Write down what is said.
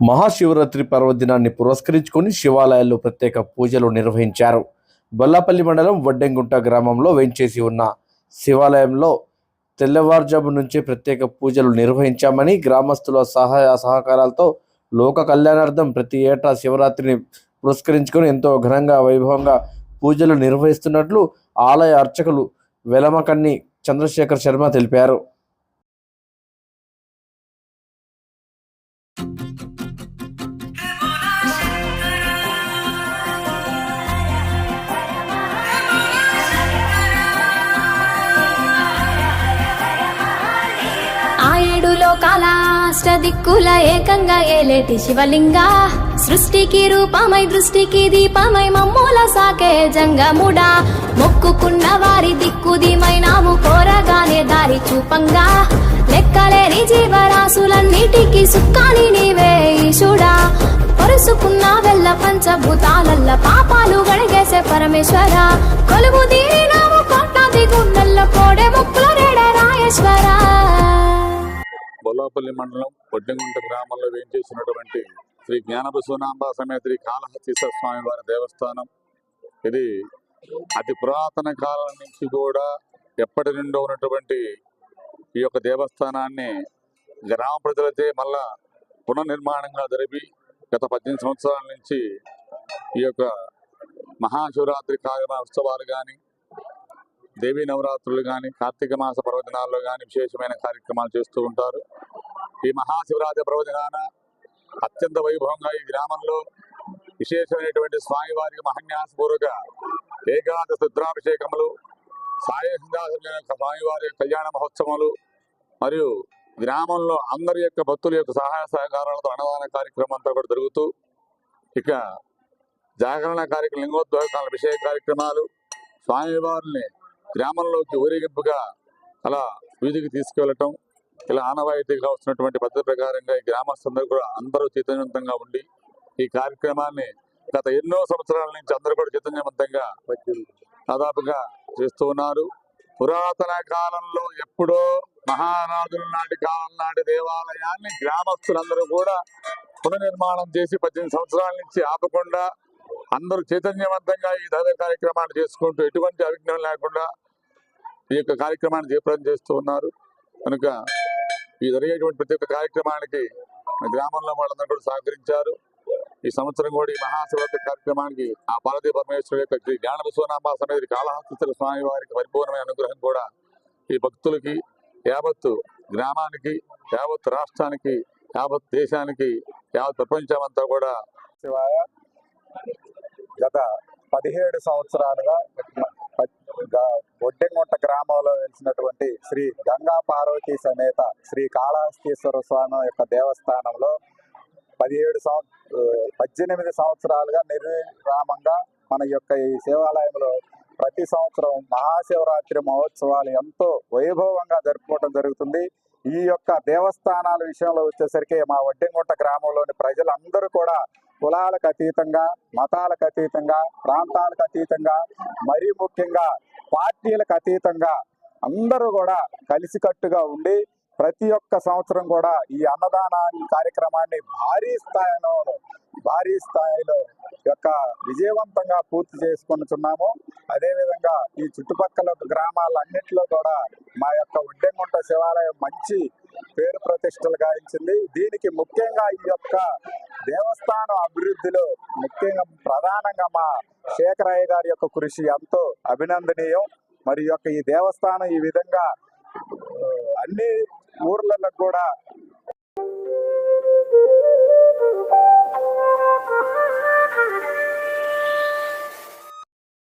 మహాశివరాత్రి పర్వదినాన్ని పురస్కరించుకొని శివాలయాల్లో ప్రత్యేక పూజలు నిర్వహించారు. బొల్లాపల్లి మండలం వడ్డెంగుంట గ్రామంలో వేంచేసి ఉన్న శివాలయంలో తెల్లవారుజాము నుంచే ప్రత్యేక పూజలు నిర్వహించామని గ్రామస్తుల సహాయ సహకారాలతో లోక కళ్యాణార్థం ప్రతి ఏటా శివరాత్రిని పురస్కరించుకొని ఎంతో ఘనంగా వైభవంగా పూజలు నిర్వహిస్తున్నట్లు ఆలయ అర్చకులు వెలమకన్ని చంద్రశేఖర్ శర్మ తెలిపారు. లోకాల దిక్కుల ఏకంగా ఏలేటి శివలింగా. సృష్టికి రూపమై దృష్టికి దీపమై మమ్మూల సాకే జంగముడా. మొక్కుకున్న వారి దిక్కుదిమైనాము కోరగానే దారి చూపంగా. లెక్కలేని జీవరాశులన్నిటికీ సుక్కాని నీవే ఈశుడా. పరుసుకున్న వెళ్ళ పంచభూతాలల్ల పాపాలు గడిగేసే పరమేశ్వర. కొలువు నాము కోటాది గుండెల్ల కోడే ముక్కుల రేడ రాయేశ్వరా. బొల్లాపల్లి మండలం పొడ్డెంగుంట గ్రామంలో వేయించేసినటువంటి శ్రీ జ్ఞానబసవనాంబ సమేత శ్రీ కాళహస్తీశ్వర స్వామి వారి దేవస్థానం? ఇది అతి పురాతన కాలం నుంచి కూడా ఎప్పటి నుండో ఉన్నటువంటి ఈ యొక్క దేవస్థానాన్ని గ్రామ ప్రజలచే మళ్ళా పునర్నిర్మాణంగా జరిపి గత పద్దెనిమిది సంవత్సరాల నుంచి ఈ యొక్క మహాశివరాత్రి కార్యక్రమ ఉత్సవాలు కానీ దేవీ నవరాత్రులు కానీ కార్తీక మాస పర్వదినాల్లో కానీ విశేషమైన కార్యక్రమాలు చేస్తూ ఉంటారు. ఈ మహాశివరాత్రి పర్వదినాన అత్యంత వైభవంగా ఈ గ్రామంలో విశేషమైనటువంటి స్వామివారికి మహన్యాసపూర్వక ఏకాదశ రుద్రాభిషేకములు సాయసిందాసమైన స్వామివారి కళ్యాణ మహోత్సవాలు మరియు గ్రామంలో అందరి యొక్క భక్తుల యొక్క సహాయ సహకారాలతో అన్నదాన కార్యక్రమం అంతా కూడా జరుగుతూ ఇక జాగరణ కార్యక్రమం లింగోద్భవ విషయ కార్యక్రమాలు స్వామివారిని గ్రామంలోకి ఊరేగింపుగా అలా వీధికి తీసుకువెళ్ళటం ఇలా ఆనవాయితీగా వస్తున్నటువంటి పద్ధతి ప్రకారంగా ఈ గ్రామస్తులందరూ కూడా అందరూ చైతన్యవంతంగా ఉండి ఈ కార్యక్రమాన్ని గత ఎన్నో సంవత్సరాల నుంచి అందరూ కూడా చైతన్యవంతంగా దాదాపుగా చేస్తూ ఉన్నారు. పురాతన కాలంలో ఎప్పుడో మహారాజుల నాటి కాలం నాటి దేవాలయాన్ని గ్రామస్తులందరూ కూడా పునర్నిర్మాణం చేసి పద్దెనిమిది సంవత్సరాల నుంచి ఆపకుండా అందరూ చైతన్యవంతంగా ఈ దైవ కార్యక్రమాన్ని చేసుకుంటూ ఎటువంటి అవిఘ్నం లేకుండా ఈ యొక్క కార్యక్రమాన్ని జయప్రదం చేస్తూ ఉన్నారు. కనుక ఈ జరిగేటువంటి ప్రతి ఒక్క కార్యక్రమానికి గ్రామంలో వాళ్ళందరూ కూడా సహకరించారు. ఈ సంవత్సరం కూడా ఈ మహాశివరాత్రి కార్యక్రమానికి ఆ పార్వతీ పరమేశ్వరు యొక్క శ్రీ జ్ఞాన విశ్వనాంబ సమేత కాళహస్తీశ్వర స్వామి వారికి పరిపూర్ణమైన అనుగ్రహం కూడా ఈ భక్తులకి యావత్తు గ్రామానికి యావత్ రాష్ట్రానికి యావత్ దేశానికి యావత్ ప్రపంచం అంతా కూడా శివాయ. గత పదిహేడు సంవత్సరాలుగా గ- గ్రామంలో వెలిసినటువంటి శ్రీ గంగా పార్వతి సమేత శ్రీ కాళహస్తీశ్వర స్వామి యొక్క దేవస్థానంలో పదిహేడు సంవ పద్దెనిమిది సంవత్సరాలుగా నిర్విరామంగా మన యొక్క ఈ శివాలయంలో ప్రతి సంవత్సరం మహాశివరాత్రి మహోత్సవాలు ఎంతో వైభవంగా జరుపుకోవడం జరుగుతుంది. ఈ యొక్క దేవస్థానాల విషయంలో వచ్చేసరికి మా వడ్డెంగుంట గ్రామంలోని ప్రజలందరూ కూడా కులాలకు అతీతంగా మతాలకు అతీతంగా ప్రాంతాలకు అతీతంగా మరీ ముఖ్యంగా పార్టీలకు అతీతంగా అందరూ కూడా కలిసికట్టుగా ఉండి ప్రతి ఒక్క సంవత్సరం కూడా ఈ అన్నదాన కార్యక్రమాన్ని భారీ స్థాయిలో భారీ స్థాయిలో యొక్క విజయవంతంగా పూర్తి చేసుకుంటున్నాము అదేవిధంగా ఈ చుట్టుపక్కల గ్రామాలన్నింటిలో కూడా మా యొక్క ఉడ్డెంగుంట శివాలయం మంచి పేరు ప్రతిష్టలు గాయించింది దీనికి ముఖ్యంగా ఈ యొక్క దేవస్థానం అభివృద్ధిలో ముఖ్యంగా ప్రధానంగా మా శేఖరయ్య గారి యొక్క కృషి ఎంతో అభినందనీయం. మరి యొక్క ఈ దేవస్థానం ఈ విధంగా అన్ని ఊర్లలో కూడా